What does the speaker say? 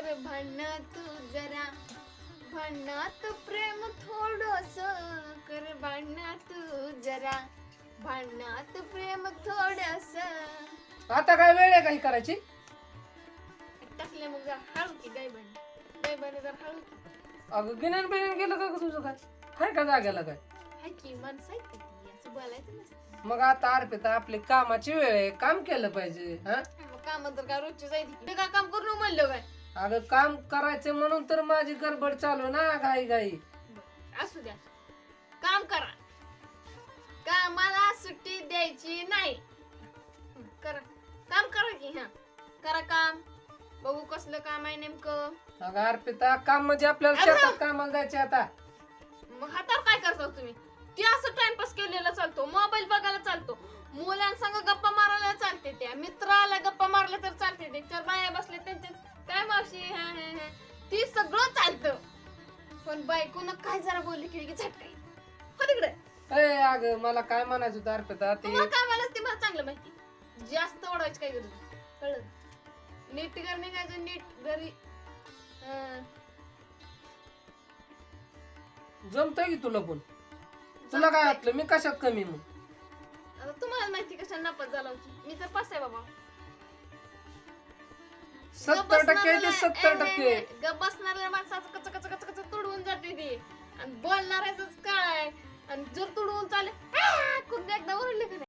कर भांडण तू जरा भांडणात प्रेम थोडस कर भांडण तू जरा भांडणात प्रेम थोडस. आता काय वेळ आहे काही करायची? टाकले मग जरा हळू की जरा हळू की. अगं गिन्यान बिन्यान गेलं का ग तुझं काय? हाय का जाग्याला काय? हाय की माणसं आहेत का ती? असं बोलायचं नसतं. मग आता अर्पिता आपली कामाची वेळ आहे. काम केलं पाहिजे हा? मग काम तर काय रोजची जायची काम करू म्हणलं काय? अगं काम करायचं म्हणून तर माझी गडबड चालू ना घाई घाई. असू द्या. काम करा. कामाला सुट्टी द्यायची नाही. हं, करा. काम करा की हा. करा काम. बघू कसलं काम आहे नेमकं. अगं अर्पिता काम म्हणजे आपल्याला अगं! शेतात कामाला जायचे आता. मग हातावर काय करता तुम्ही? ते असं टाइमपास केलेला चालतो. मोबाईल बघायला चालतो. मुलांसंग गप्पा मावशी हा, हा, हा. ती सगळं चालतं. पण बायकोनं काय जरा बोलली की लगेच झटका येतो. हो तिकडे. अगं मला काय म्हणायचं होतं अर्पिता ते तुम्हाला काय मला ते मला चांगलं माहिती. जास्त ओढवायची काय गरज नाही. कळलं? नीट घर निघायचं नीट? घरी. अं, जमतंय की तुला पण? तुला काय वाटलं? मी कशात कमी मग? आता तुम्हाला माहिती कशा नापास झाला होती. मी तर पास आहे बाबा. सत्तर टक्के ते सत्तर टक्के. बसणाऱ्या माणसाचं कच कच कच कच तुडवून जाते ती. आणि बोलणाऱ्याच काय? आणि जर तुडवून चाले